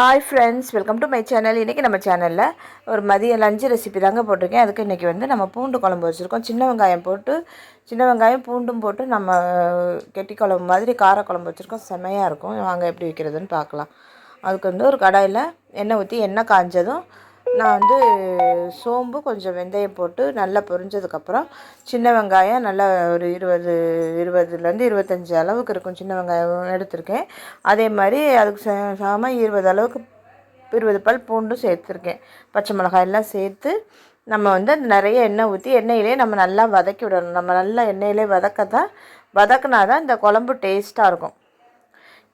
Hi friends welcome to my channel இன்றைக்கி நம்ம சேனலில் ஒரு மதிய லஞ்சு ரெசிபி தாங்க போட்டிருக்கேன். அதுக்கு இன்றைக்கி வந்து நம்ம பூண்டு குழம்பு வச்சுருக்கோம். சின்ன வெங்காயம் போட்டு சின்ன வெங்காயம் பூண்டும் போட்டு நம்ம கெட்டி குழம்பு மாதிரி கார குழம்பு வச்சுருக்கோம். செமையாக இருக்கும். வாங்க எப்படி வைக்கிறதுன்னு பார்க்கலாம். அதுக்கு வந்து ஒரு கடாயில் எண்ணெய் ஊற்றி எண்ணெய் காஞ்சதும் நான் வந்து சோம்பு கொஞ்சம் வெந்தயம் போட்டு நல்லா பொரிஞ்சதுக்கப்புறம் சின்ன வெங்காயம் நல்லா ஒரு இருபது இருபதுலேருந்து இருபத்தஞ்சி அளவுக்கு இருக்கும் சின்ன வெங்காயம் எடுத்திருக்கேன். அதே மாதிரி அதுக்கு சம இருபது அளவுக்கு இருபது பல் பூண்டும் சேர்த்துருக்கேன். பச்சை மிளகாய் எல்லாம் சேர்த்து நம்ம வந்து நிறைய எண்ணெய் ஊற்றி எண்ணெயிலே நம்ம நல்லா வதக்கி விடணும். நம்ம நல்லா எண்ணெயிலே வதக்க தான் வதக்குனா தான் இந்த குழம்பு டேஸ்ட்டாக இருக்கும்.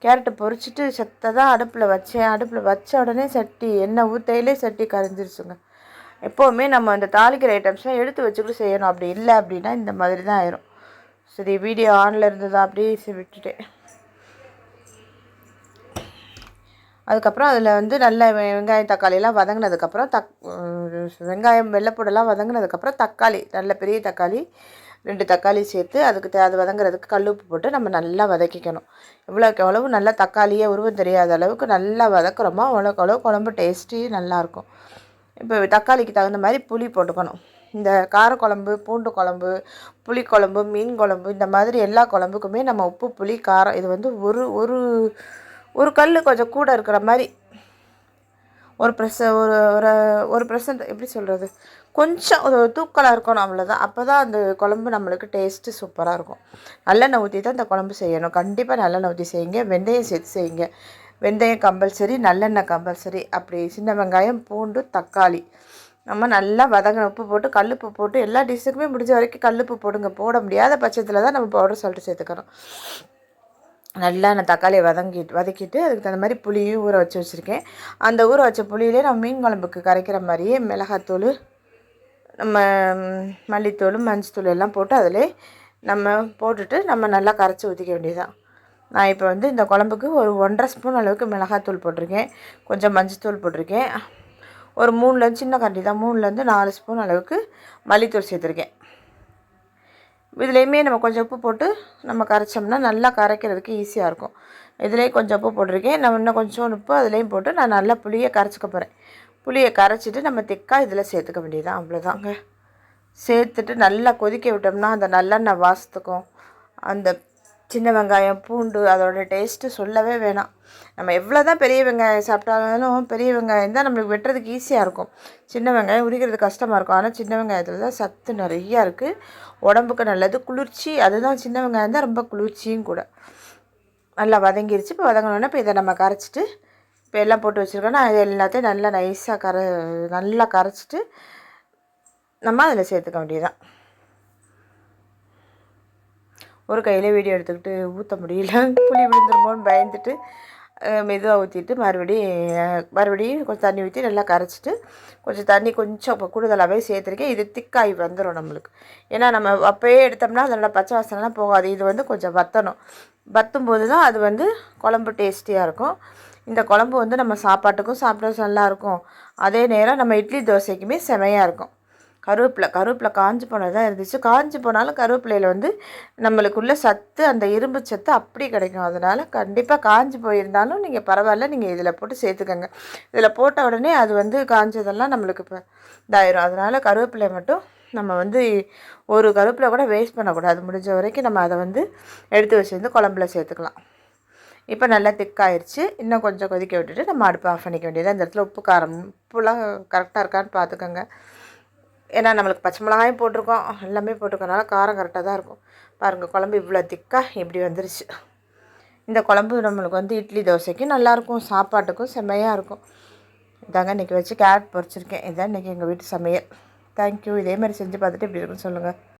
கேரட்டை பொறிச்சிட்டு செத்ததாக அடுப்பில் வச்சேன். அடுப்பில் வச்ச உடனே சட்டி எண்ணெய் ஊற்றையிலே சட்டி கரைஞ்சிருச்சுங்க. எப்போவுமே நம்ம அந்த தாளிக்கிற ஐட்டம்ஸ்லாம் எடுத்து வச்சுக்கிட்டு செய்யணும். அப்படி இல்லை அப்படின்னா இந்த மாதிரி தான் ஆயிரும். சரி வீடியோ ஆனில் இருந்ததா அப்படியே விட்டுட்டேன். அதுக்கப்புறம் அதில் வந்து நல்ல வெங்காயம் தக்காளியெல்லாம் வதங்கினதுக்கப்புறம் தக் வெங்காயம் வெள்ளைப்பூடெல்லாம் வதங்கினதுக்கப்புறம் தக்காளி நல்ல பெரிய தக்காளி ரெண்டு தக்காளி சேர்த்து அதுக்கு தே அது வதங்குறதுக்கு கல் உப்பு போட்டு நம்ம நல்லா வதக்கிக்கணும். எவ்வளோக்கு எவ்வளவு நல்லா தக்காளியே உருவம் தெரியாத அளவுக்கு நல்லா வதக்குறோமோ அவ்வளோக்கு அவ்வளோ குழம்பு டேஸ்ட்டி நல்லாயிருக்கும் இப்போ தக்காளிக்கு தகுந்த மாதிரி புளி போட்டுக்கணும். இந்த காரக்குழம்பு பூண்டு குழம்பு புளிக்குழம்பு மீன் குழம்பு இந்த மாதிரி எல்லா குழம்புக்குமே நம்ம உப்பு புளி காரம் இது வந்து ஒரு ஒரு ஒரு கல் கொஞ்சம் கூட இருக்கிற மாதிரி ஒரு ப்ரெஸ் ஒரு ஒரு ஒரு ப்ரெசன்ட் எப்படி சொல்கிறது கொஞ்சம் ஒரு தூக்கலாக இருக்கணும் அவ்வளோதான் அப்போ தான் அந்த குழம்பு நம்மளுக்கு டேஸ்ட்டு சூப்பராக இருக்கும். நல்லெண்ணெய் ஊற்றி தான் இந்த குழம்பு செய்யணும். கண்டிப்பாக நல்லெண்ணெய் ஊற்றி செய்யுங்க. வெந்தயம் சேர்த்து செய்யுங்க. வெந்தயம் கம்பல்சரி நல்லெண்ணெய் கம்பல்சரி அப்படி சின்ன வெங்காயம் பூண்டு தக்காளி. நம்ம நல்லா வதங்கின உப்பு போட்டு கல்லுப்பு போட்டு எல்லா டிஷ்ஷுக்குமே முடிஞ்ச வரைக்கும் கல்லுப்பு போடுங்க. போட முடியாத பட்சத்தில் தான் நம்ம பவுடர் சால்ட்டு சேர்த்துக்கிறோம் நல்லா நான் தக்காளியை வதங்கிட்டு வதக்கிட்டு அதுக்கு தகுந்த மாதிரி புளியும் ஊற வச்சு வச்சுருக்கேன். அந்த ஊற வச்ச புளியிலே நம்ம மீன் குழம்புக்கு கரைக்கிற மாதிரியே மிளகாத்தூள் நம்ம மல்லித்தூள் மஞ்சத்தூள் எல்லாம் போட்டு அதில் நம்ம போட்டுட்டு நம்ம நல்லா கரைச்சி ஊற்றிக்க வேண்டியதுதான். நான் இப்போ வந்து இந்த குழம்புக்கு ஒரு ஒன்றரை ஸ்பூன் அளவுக்கு மிளகாத்தூள் போட்டிருக்கேன். கொஞ்சம் மஞ்சத்தூள் போட்டிருக்கேன். ஒரு மூணுலேருந்து சின்ன கண்டி தான் மூணுலேருந்து நாலு ஸ்பூன் அளவுக்கு மல்லித்தூள் சேர்த்துருக்கேன். இதுலேயுமே நம்ம கொஞ்சம் உப்பு போட்டு நம்ம கரைச்சோம்னா நல்லா கரைக்கிறதுக்கு ஈஸியாக இருக்கும். இதுலேயும் கொஞ்சம் உப்பு போட்டிருக்கேன். நம்ம இன்னும் கொஞ்சம் உப்பு அதுலேயும் போட்டு நான் நல்லா புளியை கரைச்சிக்க போகிறேன் புளியை கரைச்சிட்டு நம்ம திக்காக இதில் சேர்த்துக்க வேண்டியதான் அவ்வளோதாங்க சேர்த்துட்டு நல்லா கொதிக்க விட்டோம்னா அந்த நல்லெண்ணெய் வாசத்துக்கும் அந்த சின்ன வெங்காயம் பூண்டு அதோடய டேஸ்ட்டு சொல்லவே வேணாம். நம்ம எவ்வளோ தான் பெரிய வெங்காயம் சாப்பிட்டாலும் பெரிய வெங்காயம் தான் நம்மளுக்கு வெட்டுறதுக்கு ஈஸியாக இருக்கும். சின்ன வெங்காயம் உரிக்கிறது கஷ்டமாக இருக்கும். ஆனால் சின்ன வெங்காயத்தில் தான் சத்து நிறையா இருக்குது உடம்புக்கு நல்லது. குளிர்ச்சி அதுதான் சின்ன வெங்காயம் தான் ரொம்ப குளிர்ச்சியும் கூட. நல்லா வதங்கிருச்சு. இப்போ வதங்கினோடனே இப்போ இதை நம்ம கரைச்சிட்டு இப்போ எல்லாம் போட்டு வச்சுருக்கோன்னா அது எல்லாத்தையும் நல்லா நைஸாக கரை நல்லா கரைச்சிட்டு நம்ம அதில் சேர்த்துக்க வேண்டியதுதான். ஒரு கையில் வீடியோ எடுத்துக்கிட்டு ஊற்ற முடியல. புளி விழுந்துருமோன்னு பயந்துட்டு மெதுவாக ஊற்றிட்டு மறுபடியும் மறுபடியும் கொஞ்சம் தண்ணி ஊற்றி நல்லா கரைச்சிட்டு கொஞ்சம் தண்ணி கொஞ்சம் இப்போ கூடுதலாகவே சேர்த்துருக்கேன். இது திக்காகி வந்துடும் நம்மளுக்கு. ஏன்னா நம்ம அப்போயே எடுத்தோம்னா அதனால் பச்சை வாசனைலாம் போகாது. இது வந்து கொஞ்சம் வற்றணும் வற்றும் போது தான் அது வந்து குழம்பு டேஸ்டியாக இருக்கும். இந்த குழம்பு வந்து நம்ம சாப்பாட்டுக்கும் சாப்பிட நல்லாயிருக்கும் அதே நேரம் நம்ம இட்லி தோசைக்குமே செமையாக இருக்கும். கருவேப்பிலை கருவேப்பிலை காஞ்சி தான் இருந்துச்சு. காஞ்சி போனாலும் கருவேப்பிலையில் வந்து நம்மளுக்குள்ள சத்து அந்த இரும்பு சத்து அப்படி கிடைக்கும். அதனால் கண்டிப்பாக காஞ்சி போயிருந்தாலும் நீங்கள் பரவாயில்ல நீங்கள் இதில் போட்டு சேர்த்துக்கோங்க. இதில் போட்ட உடனே அது வந்து காஞ்சதெல்லாம் நம்மளுக்கு இப்போ இதாயிரும். அதனால் கருவேப்பிலை மட்டும் நம்ம வந்து ஒரு கருவேப்பிலை கூட வேஸ்ட் பண்ணக்கூடாது. முடிஞ்ச வரைக்கும் நம்ம அதை வந்து எடுத்து வச்சுருந்து குழம்புல சேர்த்துக்கலாம். இப்போ நல்லா திக்காயிருச்சு. இன்னும் கொஞ்சம் கொதிக்க விட்டுட்டு நம்ம அடுப்பு ஆஃப் பண்ணிக்க வேண்டியது அந்த இடத்துல உப்பு காரம் உப்புலாம் கரெக்டாக இருக்கான்னு பார்த்துக்கோங்க. ஏன்னா நம்மளுக்கு பச்சை மிளகாயும் போட்டிருக்கோம். எல்லாமே போட்டிருக்கனால காரம் கரெக்டாக தான் இருக்கும். பாருங்கள் குழம்பு இவ்வளோ திக்காக இப்படி வந்துருச்சு. இந்த குழம்பு நம்மளுக்கு வந்து இட்லி தோசைக்கும் நல்லாயிருக்கும் சாப்பாட்டுக்கும் செம்மையாக இருக்கும். இதாங்க இன்றைக்கி வச்சு கேரட் பொறிச்சிருக்கேன் இதான் இன்றைக்கி எங்கள் வீட்டு சமையல். தேங்க்யூ இதே மாதிரி செஞ்சு பார்த்துட்டு இப்படி இருக்குன்னு சொல்லுங்கள்